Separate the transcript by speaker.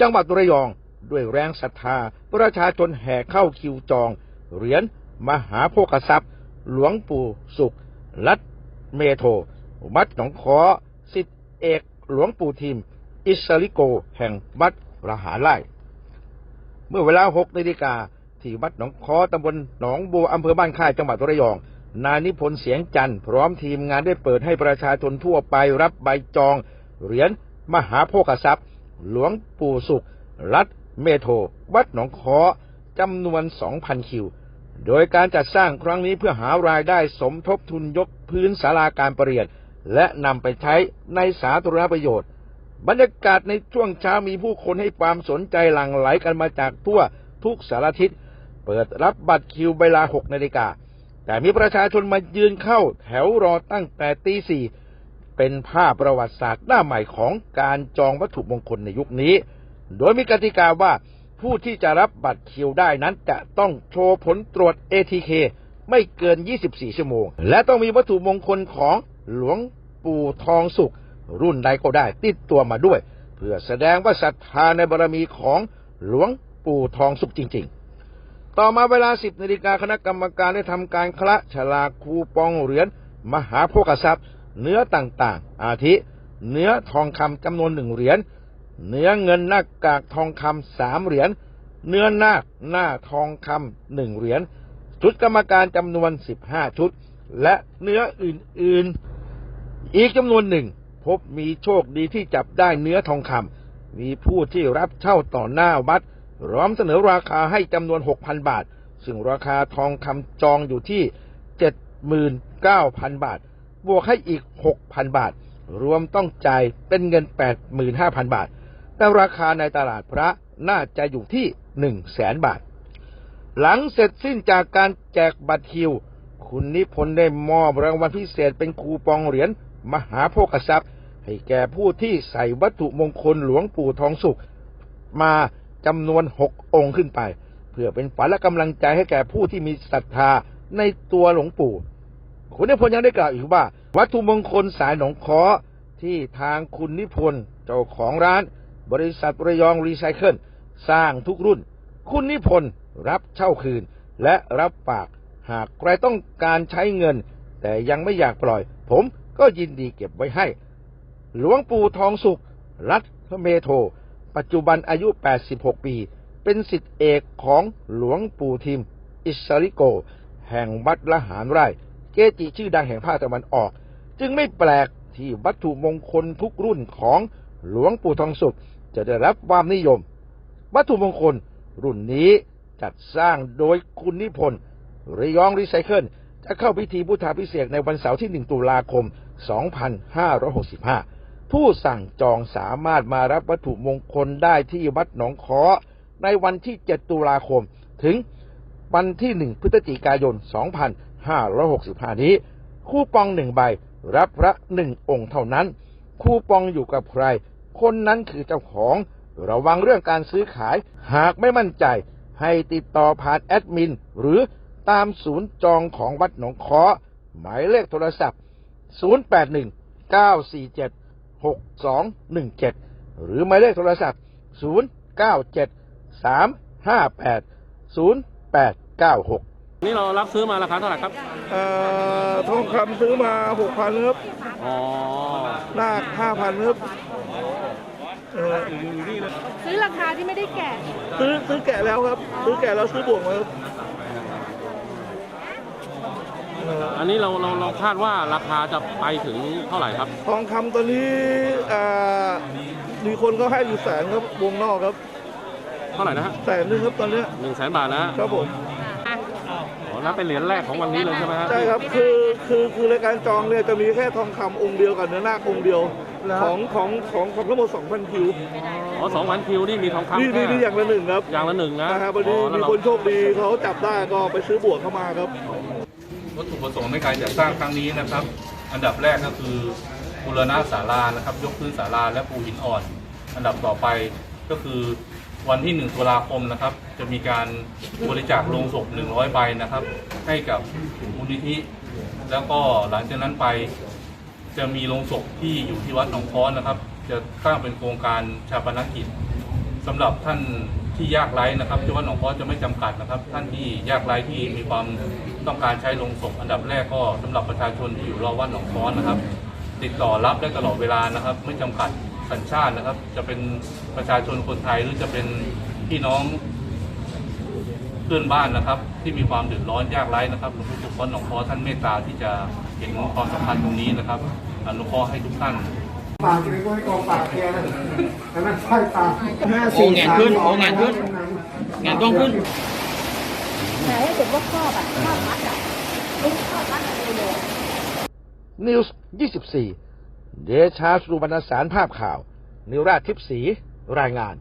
Speaker 1: จังหวัดระยอง ด้วยแรงศรัทธา ประชาชนแห่เข้าคิวจอง เหรียญมหาโภคทรัพย์ หลวงปู่สุขรัตเมโท วัดหนองขอสิทธิเอกหลวงปู่ทิม อิสริโก แห่งวัดระหาไร่เมื่อเวลา6นาฬิกาที่วัดหนองคอตำบลหนองบัวอำเภอบ้านค่ายจังหวัดระยอง นายนิพนธ์เสียงจันทร์พร้อมทีมงานได้เปิดให้ประชาชนทั่วไปรับใบจอง เหรียญมหาโภคทรัพย์ หลวงปู่สุข รัตเมโท วัดหนองคอจำนวน 2,000 คิว โดยการจัดสร้างครั้งนี้เพื่อหารายได้สมทบทุนยกพื้นศาลาการประเรียน และนำไปใช้ในสาธารณประโยชน์ บรรยากาศในช่วงเช้ามีผู้คนให้ความสนใจหลั่งไหลกันมาจากทั่วทุกสารทิศ เปิดรับบัตรคิวเวลา 6 นาฬิกา แต่มีประชาชนมายืนเข้าแถวรอตั้งแต่ตีสี่ เป็นภาพประวัติศาสตร์หน้าใหม่ของการจองวัตถุมงคลในยุคนี้ โดยมีกติกาว่าผู้ที่จะรับบัตรคิวได้นั้นจะต้องโชว์ผลตรวจ ATK ไม่เกิน 24 ชั่วโมง และต้องมีวัตถุมงคลของหลวงปู่ทองสุข รุ่นใดก็ได้ติดตัวมาด้วย เพื่อแสดงว่าศรัทธาในบารมีของหลวงปู่ทองสุขจริง ๆ ต่อมาเวลา 10นาฬิกาคณะกรรมการได้ทำการคละฉลากคูปองเหรียญมหาโภคทรัพย์ เนื้อต่างๆ อาทิ เนื้อทองคำจำนวนหนึ่งเหรียญ เนื้อเงินหน้ากากทองคำสามเหรียญ เนื้อนาคหน้าทองคำหนึ่งเหรียญ ชุดกรรมการจำนวน15ชุด และเนื้ออื่นๆ อีกจำนวนหนึ่ง พบมีโชคดีที่จับได้เนื้อทองคำ มีผู้ที่รับเช่าต่อหน้าวัดร้อมเสนอราคาให้จำนวน6,000บาท ซึ่งราคาทองคำจองอยู่ที่79,000บาท บวกให้อีก 6,000 บาท รวมต้องจ่ายเป็นเงิน 85,000 บาท แต่ราคาในตลาดพระน่าจะอยู่ที่ 100,000 บาท หลังเสร็จสิ้นจากการแจกบัตรคิว คุณนิพนธ์ได้มอบรางวัลพิเศษเป็นคูปองเหรียญมหาโภคทรัพย์ ให้แก่ผู้ที่ใส่วัตถุมงคลหลวงปู่ทองสุข มาจำนวนหกองค์ขึ้นไป เพื่อเป็นฝันและกำลังใจให้แก่ผู้ที่มีศรัทธาในตัวหลวงปู่ คุณนิพนธ์ยังได้กล่าวอีกว่า วัตถุมงคลสายหนองคอที่ทางคุณนิพนธ์เจ้าของร้าน บริษัทระยองรีไซเคิลสร้างทุกรุ่น คุณนิพนธ์รับเช่าคืน และรับปากหากใครต้องการใช้เงิน แต่ยังไม่อยากปล่อย ผมก็ยินดีเก็บไว้ให้ หลวงปู่ทองสุข รัตเมโท ปัจจุบันอายุ 86 ปี เป็นสิทธิเอกของหลวงปู่ทิม อิสริโก แห่งวัดละหารไร่ เกจิชื่อดังแห่งภาคตะวันออก จึงไม่แปลกที่วัตถุมงคลทุกรุ่นของหลวงปู่ทองสุขจะได้รับความนิยม วัตถุมงคลรุ่นนี้จัดสร้างโดยคุณนิพนธ์ระยองรีไซเคิลจะเข้าพิธีพุทธาพิเศษในวันเสาร์ที่ 1 ตุลาคม 2565 ผู้สั่งจองสามารถมารับวัตถุมงคลได้ที่วัดหนองคอในวันที่ 7 ตุลาคม ถึงวันที่ 1 พฤศจิกายน 2565 นี้ คูปองหนึ่งใบ รับพระหนึ่งองค์เท่านั้น คูปองอยู่กับใคร คนนั้นคือเจ้าของ ระวังเรื่องการซื้อขาย หากไม่มั่นใจ ให้ติดต่อผ่านแอดมิน หรือตามศูนย์จองของวัดหนองคอหมายเลขโทรศัพท์ 081 947 6217 หรือหมายเลขโทรศัพท์ 097 358 0896
Speaker 2: นี่เรารับซื้อมาราคาเท่าไหร่ครับ
Speaker 3: เอ่อทองคำซื้อมาหกพันครับ
Speaker 2: อ๋อ
Speaker 3: นาคห้าพันครับเอ่อ
Speaker 4: ซื้อราคาที่ไม่ได้แกะ
Speaker 3: ซื้อซื้อแกะแล้วครับ ซื้อแกะแล้วซื้อบวกมาครับเอ่อ
Speaker 2: อันนี้เราเราเราคาดว่าราคาจะไปถึงเท่าไหร่ครับ
Speaker 3: ทองคำตอนนี้เอ่อมีคนก็ให้อยู่แสนครับวงนอกครับ
Speaker 2: เท่าไหร่นะฮะ
Speaker 3: แสนหนึงครับตอนเนี้ย
Speaker 2: หนึ่งแสนบาทนะฮะ
Speaker 3: ครับผม
Speaker 2: อ๋อ นั่นเป็นเหรียญแรกของวันนี้เลยใช่ไหมฮะ
Speaker 3: ใช่ครับคือคือคือรายการจองเนี่ยจะมีแค่ทองคำองค์เดียวกับเนื้อนาคองค์เดียวของของของของทั้งหมด2,000คิว
Speaker 2: อ๋อสองพันคิวนี่มีทองคำ
Speaker 3: นี่นี่นี่อย่างละหนึ่งครับ
Speaker 2: อย่างละหนึ่งนะ
Speaker 3: นะครับพอดี
Speaker 2: แล้
Speaker 3: มี
Speaker 2: วเรา
Speaker 3: คนโชคดีเขาจับได้ก็ไปซื้อบวกเข้ามาครับ
Speaker 5: วัตถุประสงค์ในการจัดสร้างครั้งนี้นะครับ อันดับแรกก็คือบูรณะศาลานะครับ ยกพื้นศาลาและปูหินอ่อน อันดับต่อไปก็คือ วันที่ 1 ตุลาคมนะครับ จะมีการบริจาคโลงศพ 100 ใบนะครับ ให้กับมูลนิธิ แล้วก็หลังจากนั้นไปจะมีโรงศพที่อยู่ที่วัดหนองค้อนนะครับ จะสร้างเป็นโครงการชาปนกิจสำหรับท่านที่ยากไร้นะครับที่วัดหนองค้อนจะไม่จำกัดนะครับ ท่านที่ยากไร้ที่มีความต้องการใช้โลงศพอันดับแรกก็สำหรับประชาชนที่อยู่รอบวัดหนองค้อนะครับ ติดต่อรับได้ตลอดเวลานะครับ ไม่จำกัด สัญชาตินะครับ จะเป็นประชาชนคนไทยหรือจะเป็นพี่น้องเพื่อนบ้านนะครับ ที่มีความเดือดร้อนยากไร้นะครับหลวงพ่อสุขวัดหนองค้อท่านเมตตาที่จะเห็นความสำคัญตรงนี้นะครับอนุเคราะห์ให้ทุกท่าน
Speaker 6: ปากเลยก็ให้กองปากแกนะอันนั้นค่อยปากห้า
Speaker 2: โอ้
Speaker 6: สี่
Speaker 2: แงนขึ้นโอ้แงนขึ้นแงนกล้องขึ้น
Speaker 4: แต่ถ้าเกิดว่าครอบอะครอบมัดอะไม่ครอบมัดอะไรเลย
Speaker 1: นิวส์24 เดชาสุบรรณสารภาพข่าว นิราชทิพสีรายงาน